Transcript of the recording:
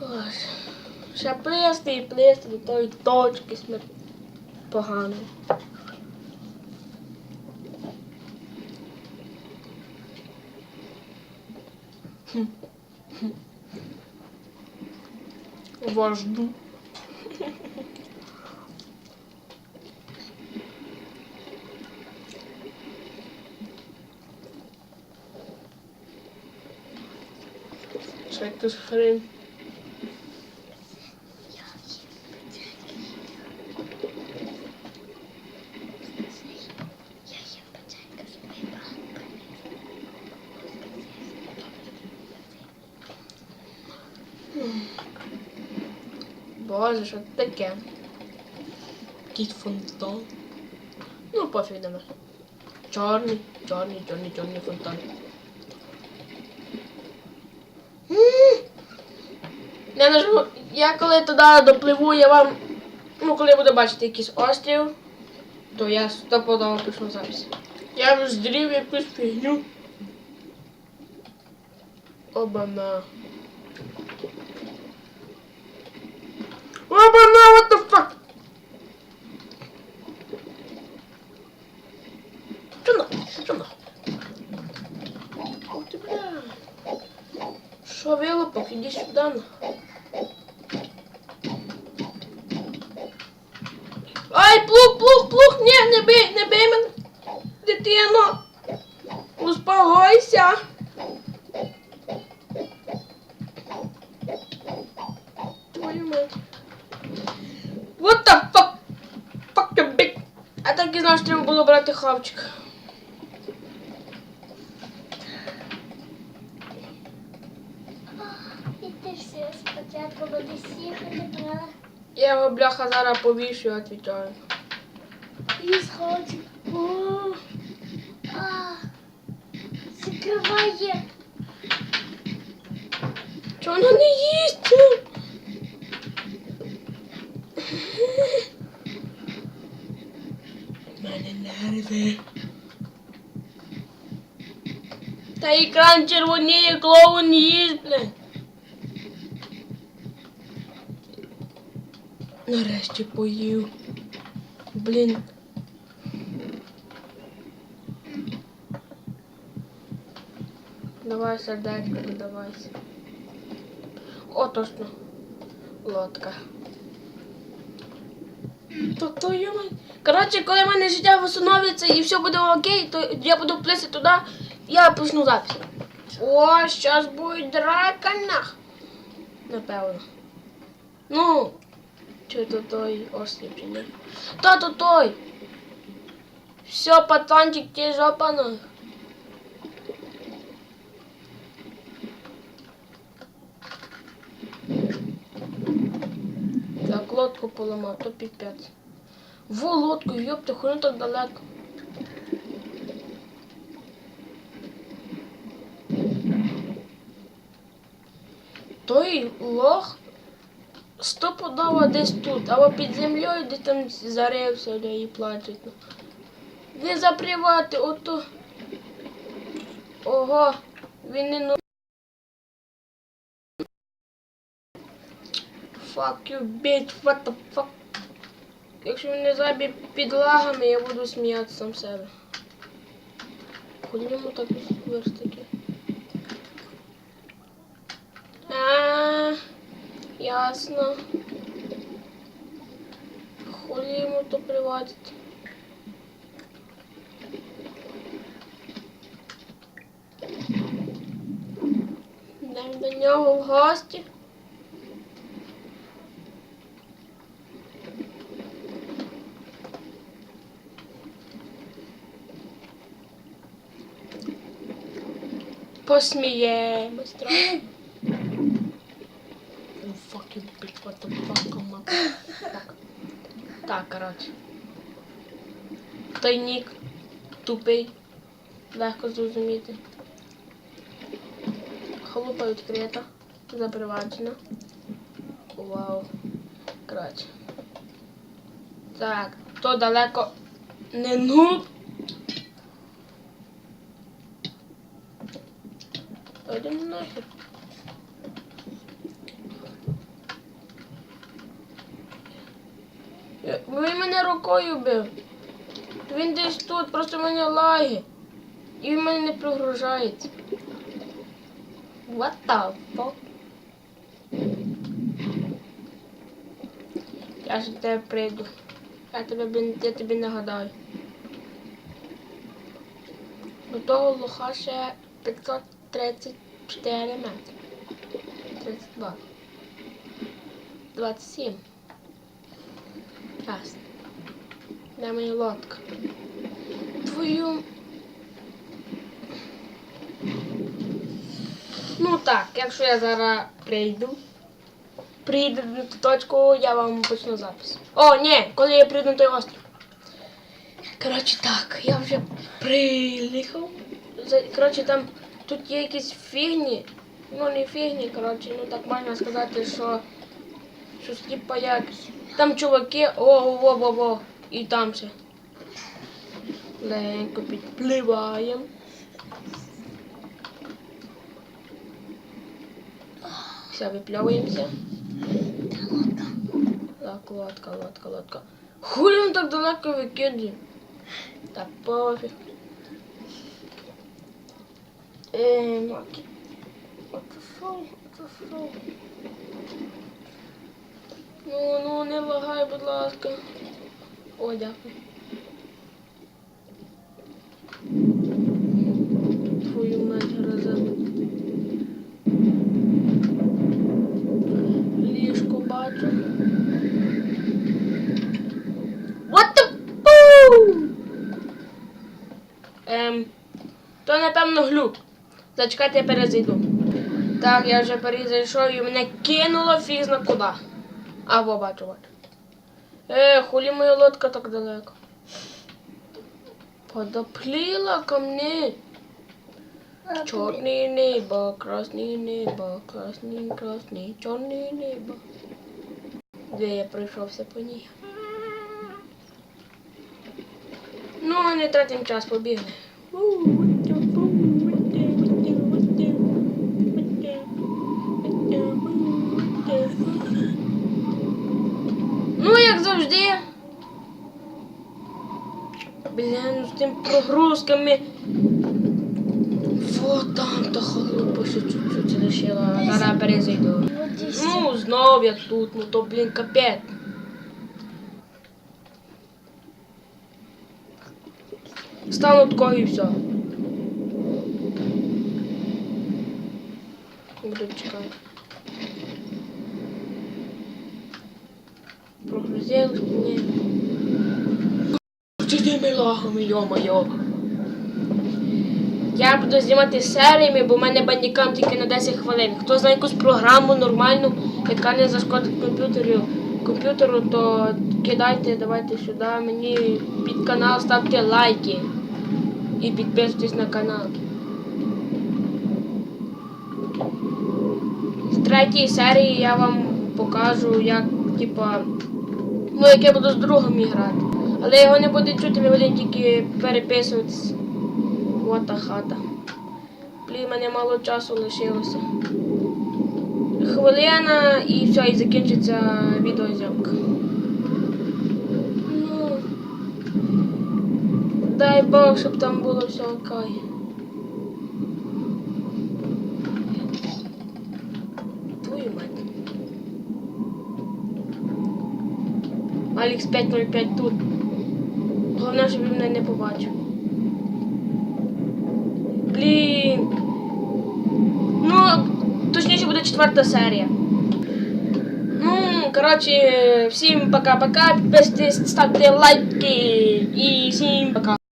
Боже. Ще плисти і плисти до тої точки смерті погано. Хм. Хм. Вас жду. Що якась хрень. Боже, що це таке? Якийсь фонтан. Ну, пофіг на мене. Чорний, чорний, чорний, чорний фонтан. Я нажму, я коли туди допливу, я вам. Ну, коли буду бачити якийсь острів, то я стопудово пишу запис. Я здрів якусь фігню. Оба-на. Оба-на, what the fuck? Що на? Що на? Ух ти, бля. Що, вилупок, іди сюди. На. Ай, плуг, плуг, плуг, ні, не бий, не бий мене. Дитино, успокойся. Твою мать. What the fuck? Fuck your big. А так і знав, що треба було брати хавчик. І ти все спочатку будеш їхати, брала. Я його бляха зараз повішу, відповідаю. І сходить. О, а, закриває. Чого вона не їсть? У мене нерви. Та екран червоніє, клоун їсть, блин. Нарешті поїв. Блін. Давай сердечко, додавайся. О, точно. Лодка. То, то йомай. Коротше, коли в мене життя восстановиться і все буде окей, то я буду плисти туди, я почну запис. О, зараз буде драка нах. Напевно. Ну, чи то той острів чи ні? Та то той. Все, пацанчик, ти жопа нах. Так, лодку поламав, то піпець. Во лодку, ёпта, хуй так далеко. Той лох стопудово десь тут, або під землею, де там зарився і плачуть. Не запривати, ото. Ого, він не ну. Fuck you, bitch, what the fuck? Якщо він не заб'є під лагами, я буду сміятися сам себе. Ходімо так верстики. А, ясно. Ходімо то приводити. Йдемо до нього в гості. Посміємось трохи. Oh, fucking bitch, what the fuck. Так, коротше. Той тупий. Легко зрозуміти. Халупа відкрита. Запроваджена. Вау. Коротше. Так, то далеко не нуб. Тоді йди ну нахер. Е, Він мене рукою бив. Він десь тут, просто в мене лаги. І він мене не прогружається. What the fuck? Я ж тебе прийду. Я тебе я тобі нагадаю. До того лоха ще 534 метри. 32. 27. Ясно. Де моя лодка? Твою. Ну так, якщо я зараз прийду, прийду на ту точку, я вам почну запис. О, ні, коли я прийду на той острів. Коротше так, я вже приїхав. Коротше, там тут є якісь фігні. Ну не фігні, коротше, ну так можна сказати, що щось типа як. Там чуваки, о, во, во, во, і там ще. Легенько підпливаємо. Все, випльовуємося. Так, лодка, лодка, лодка. Хулі він так далеко викидує? Та пофіг. Е. Оце що? Оце що? Ну, ну, не лагай, будь ласка. О, дякую. Твою мать гроза. Ліжко бачу. What the boom? Ем, то напевно глюк. Зачекайте, я перезайду. Так, я вже перезайшов і мене кинуло фіг зна куди. А, во, бачу, бачу. Е, хулі моя лодка так далеко. Подопліла ко мне. Чорне небо, красне небо, красне, красне, чорне небо. Де я пройшовся по ній. Ну, не тратим час, побігли. Ну, як Блін, ну з тим прогрузками. Вот там та халупа ще чуть-чуть лишила. Зараз перезайду. Ну, знов я тут, ну то, блін, капець. Стану такого і все. Буду чекати. Мені. Чи тими лагами, йо-моє. Я буду знімати серіями, бо в мене бандікам тільки на 10 хвилин. Хто знає якусь програму нормальну, яка не зашкодить комп'ютеру, комп'ютеру, то кидайте, давайте сюди. Мені під канал ставте лайки і підписуйтесь на канал. В третій серії я вам покажу, як, типа, ну, як я буду з другом грати. Але його не буде чути, ми будемо тільки переписуватись. Вот та хата. Блін, мене мало часу лишилося. Хвилина і все, і закінчиться відеозйомка. Ну, дай Бог, щоб там було все окей. Твою мать. Алекс 505 тут. Головне, щоб він мене не побачив. Блін. Ну, точніше буде четверта серія. Ну, коротше, всім пока-пока. Підписуйтесь, ставте лайки і всім пока.